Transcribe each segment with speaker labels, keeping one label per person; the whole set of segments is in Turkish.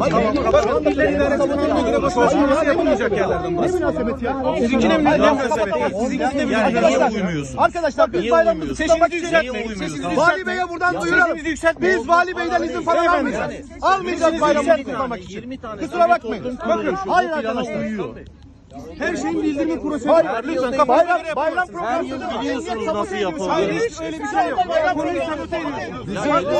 Speaker 1: Bakın İller İdaresi Kanunu göre boş konuşması yapılmayacak yerlerden bahsediyor. Sizinkine mi ne münasebet değil. Sizinkine mi
Speaker 2: Yani niye uymuyorsunuz?
Speaker 3: Arkadaşlar biz bayramımızı kutlamak
Speaker 1: Sesinizi
Speaker 3: için
Speaker 1: yükseltmeyin. Sesinizi
Speaker 3: Vali. Bey'e buradan duyuralım.
Speaker 1: Sesinizi yükseltmeyin.
Speaker 3: Biz Vali Bey'den izin falan
Speaker 1: Beyefendi.
Speaker 3: almayacağız. Almayacağız bayramımızı kutlamak için.
Speaker 2: 20 tane
Speaker 3: Kusura bakmayın.
Speaker 2: Bakın
Speaker 3: Hayır arkadaşlar.
Speaker 1: Her şeyin bildirme prosedürü var. Lütfen kafanıza
Speaker 3: Bayram,
Speaker 1: göre
Speaker 3: bayram programı
Speaker 2: biliyorsunuz nasıl
Speaker 1: Hayır
Speaker 2: yapıldığını.
Speaker 1: hiç öyle bir şey yok. Konuyu sabote ediyorsunuz.
Speaker 3: Şu anda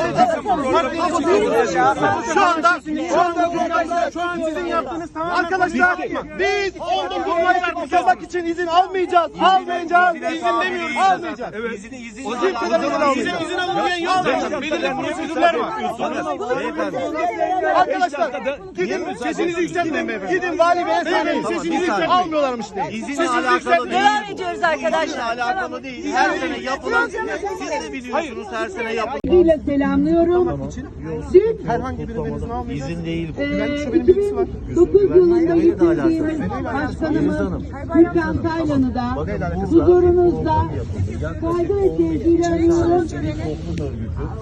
Speaker 3: şu anda
Speaker 1: Şu an sizin yaptığınız tamamen
Speaker 3: Arkadaşlar biz 19 Mayıs'ı kutlamak için izin almayacağız. Almayacağız. İzin demiyoruz. Almayacağız.
Speaker 2: İzin izin
Speaker 3: Sizin almayacağız.
Speaker 1: izin alınmayan yok zaten. Belirli prosedürler var.
Speaker 3: Arkadaşlar gidin
Speaker 1: Sesinizi yükseltmeyin beyefendi.
Speaker 3: gidin Vali Bey'e söyleyin.
Speaker 1: Sesinizi
Speaker 3: İzin
Speaker 1: yükseltmeyin.
Speaker 3: almıyorlarmış diye.
Speaker 2: İzinle alakalı değil.
Speaker 4: Devam ediyoruz arkadaşlar.
Speaker 2: İzinle alakalı değil. Her sene yapılan siz de biliyorsunuz her sene yapılan.
Speaker 5: ile selamlıyorum. Dün
Speaker 3: Herhangi birinin izin almayacağız.
Speaker 2: İzin değil bu.
Speaker 5: e, 2009 yılında yitirdiğimiz başkanımız Gürkan Taylan'ı da huzurunuzda saygı ve sevgiyle anıyorum.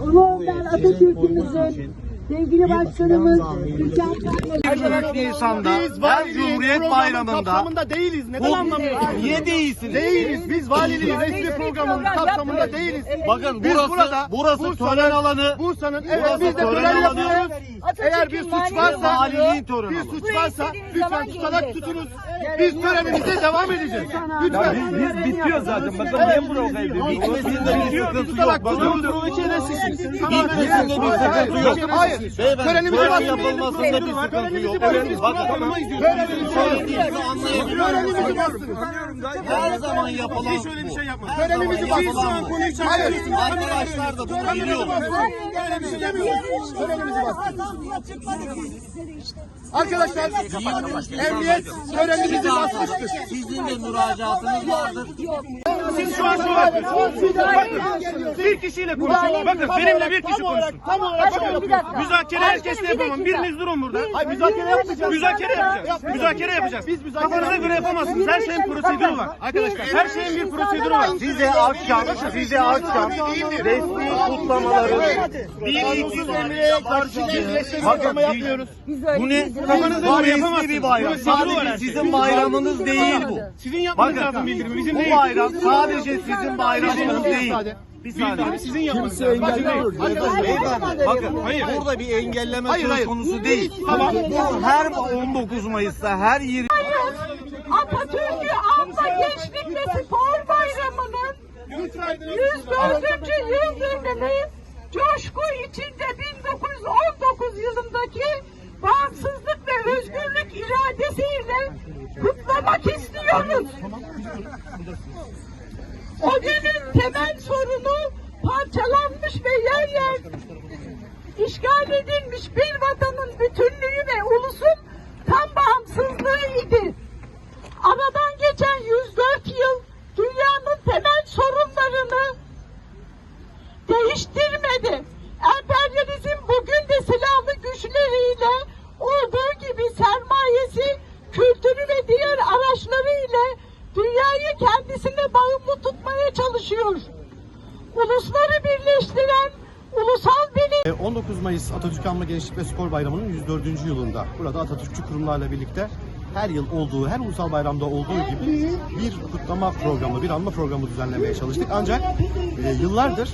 Speaker 5: Ulu Önder Atatürk'ümüzün sevgili başkanımız Taylan'ı
Speaker 2: Nisan'da
Speaker 3: Biz valiliğin
Speaker 2: Cumhuriyet Bayramı'nda
Speaker 3: kapsamında değiliz. Neden anlamıyorsunuz?
Speaker 2: niye değilsiniz?
Speaker 3: Değiliz. Biz valiliğin resmi programının kapsamında değiliz.
Speaker 2: Bakın
Speaker 3: Biz
Speaker 2: burası
Speaker 3: burada
Speaker 2: burası tören alanı.
Speaker 3: Bursa'nın evet biz de
Speaker 2: tören
Speaker 3: yapıyoruz. Eğer bir suç varsa
Speaker 2: Valiliğin töreni
Speaker 3: bir suç varsa lütfen tutanak tutunuz. Biz törenimize devam edeceğiz. Lütfen.
Speaker 1: Biz bitiyoruz zaten. Bakın niye buraya evde?
Speaker 2: Bitmesinde bir sıkıntı
Speaker 3: Tutanak
Speaker 2: yok. Bakın
Speaker 3: tutunuz.
Speaker 2: Bitmesinde bir sıkıntı yok.
Speaker 3: Hayır.
Speaker 2: Beyefendi
Speaker 3: Törenimizi
Speaker 2: yok.
Speaker 3: Törenimizi
Speaker 2: Bakın
Speaker 3: Törenimizi
Speaker 2: anlayabiliyorum.
Speaker 3: Törenimizi.
Speaker 2: Her zaman yapılan
Speaker 1: Hiç öyle bir şey yapmadınız.
Speaker 3: Törenimizi
Speaker 1: Siz şu an konuyu.
Speaker 2: Arkadaşlar da bunu biliyor.
Speaker 3: Şey demiyoruz. Törenimizi. Arkadaşlar emniyet törenimizi basmıştır.
Speaker 2: Sizin de müracaatınız vardır.
Speaker 1: Siz şu an şunu yapıyorsunuz. Bakın bir kişiyle konuşun. Bakın benimle bir kişi konuşsun.
Speaker 3: tam olarak yapıyoruz.
Speaker 1: Müzakere herkesle yapamam. Biriniz durun burada.
Speaker 3: Hayır müzakere yapmayacağız.
Speaker 1: Müzakere yapacağız. Müzakere yapacağız.
Speaker 3: Biz müzakere
Speaker 1: Kafanıza göre yapamazsınız. Her şeyin prosedürü var. Arkadaşlar her şeyin bir prosedürü var.
Speaker 2: Size akşam, size akşam resmi kutlamaları
Speaker 3: Bir iki emniyeye karşı bir kutlama yapmıyoruz.
Speaker 2: bu ne?
Speaker 1: Kafanıza göre yapamazsınız.
Speaker 2: Sadece sizin bayramınız değil bu.
Speaker 1: Sizin yapmanız
Speaker 2: Bakın
Speaker 1: lazım bildirimi. Bizim
Speaker 2: bu
Speaker 1: değil.
Speaker 2: bayram sadece sizin bayramınız değil. Bir saniye.
Speaker 1: sizin yapmanız lazım.
Speaker 2: Beyefendi bakın
Speaker 1: Hayır.
Speaker 2: burada bir engelleme
Speaker 3: Hayır, hayır.
Speaker 2: konusu değil. Bu her 19 Mayıs'ta her 20
Speaker 5: Atatürk'ü anma gençlik ve spor bayramının 104. yıl dönümü coşku içinde 1919 yılındaki bağımsızlık ve özgürlük iradesiyle kutlamak istiyoruz. O günün temel sorunu parçalanmış ve yer yer işgal edilmiş bir vatanın bütünlüğü ve ulusun tam bağımsızlığı idi. Aradan geçen 104 yıl dünyanın temel sorunlarını değiştirmedi. Emperyalizm bugün de silahlı güçleriyle olduğu gibi sermayesi, kültürü ve diğer araçlarıyla dünyayı kendisine bağımlı tutmaya çalışıyor. Ulusları birleştiren ulusal bilinç
Speaker 3: 19 Mayıs Atatürk Anma Gençlik ve Spor Bayramı'nın 104. yılında burada Atatürkçü kurumlarla birlikte her yıl olduğu, her ulusal bayramda olduğu gibi bir kutlama programı, bir anma programı düzenlemeye çalıştık. Ancak e, yıllardır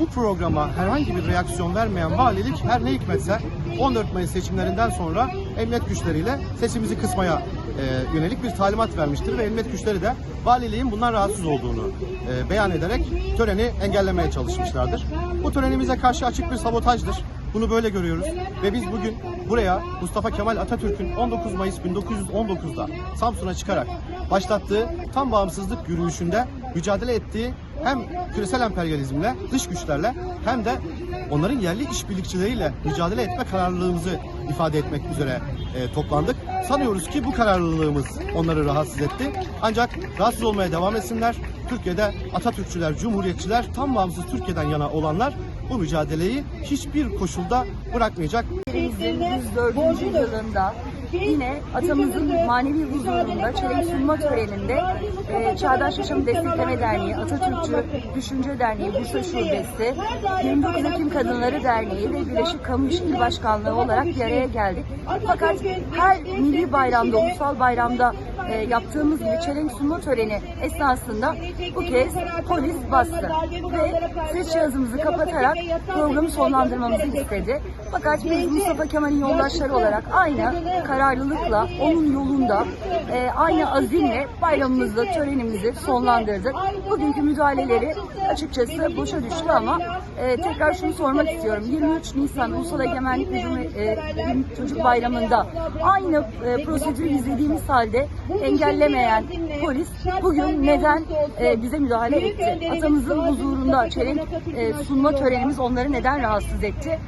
Speaker 3: bu programa herhangi bir reaksiyon vermeyen valilik her ne hikmetse 14 Mayıs seçimlerinden sonra emniyet güçleriyle sesimizi kısmaya e, yönelik bir talimat vermiştir ve emniyet güçleri de valiliğin bundan rahatsız olduğunu e, beyan ederek töreni engellemeye çalışmışlardır. Bu törenimize karşı açık bir sabotajdır. Bunu böyle görüyoruz ve biz bugün buraya Mustafa Kemal Atatürk'ün 19 Mayıs 1919'da Samsun'a çıkarak başlattığı tam bağımsızlık yürüyüşünde mücadele ettiği hem küresel emperyalizmle, dış güçlerle hem de onların yerli işbirlikçileriyle mücadele etme kararlılığımızı ifade etmek üzere e, toplandık. Sanıyoruz ki bu kararlılığımız onları rahatsız etti. Ancak rahatsız olmaya devam etsinler. Türkiye'de Atatürkçüler, Cumhuriyetçiler, tam bağımsız Türkiye'den yana olanlar bu mücadeleyi hiçbir koşulda bırakmayacak.
Speaker 4: 104. yılında yine atamızın manevi huzurunda çelenk sunma töreninde e, Çağdaş Yaşam Destekleme Derneği, Atatürkçü Düşünce Derneği, Bursa Şubesi, 29 Ekim Kadınları Derneği ve Birleşik Kamu İş İl Başkanlığı olarak bir araya geldik. Fakat her milli bayramda, ulusal bayramda e, yaptığımız gibi çelenk sunma töreni esnasında bu kez polis bastı ve ses cihazımızı kapatarak programı sonlandırmamızı istedi. Fakat biz Mustafa Kemal'in yoldaşları olarak aynı kararlılıkla, onun yolunda, e, aynı azimle bayramımızı, törenimizi sonlandırdık. Bugünkü müdahaleleri açıkçası boşa düştü ama e, tekrar şunu sormak istiyorum. 23 Nisan Ulusal Egemenlik ve e, Çocuk Bayramı'nda aynı e, prosedürü izlediğimiz halde engellemeyen polis bugün neden e, bize müdahale etti? Atamızın huzurunda çelenk e, sunma törenimiz onları neden rahatsız etti?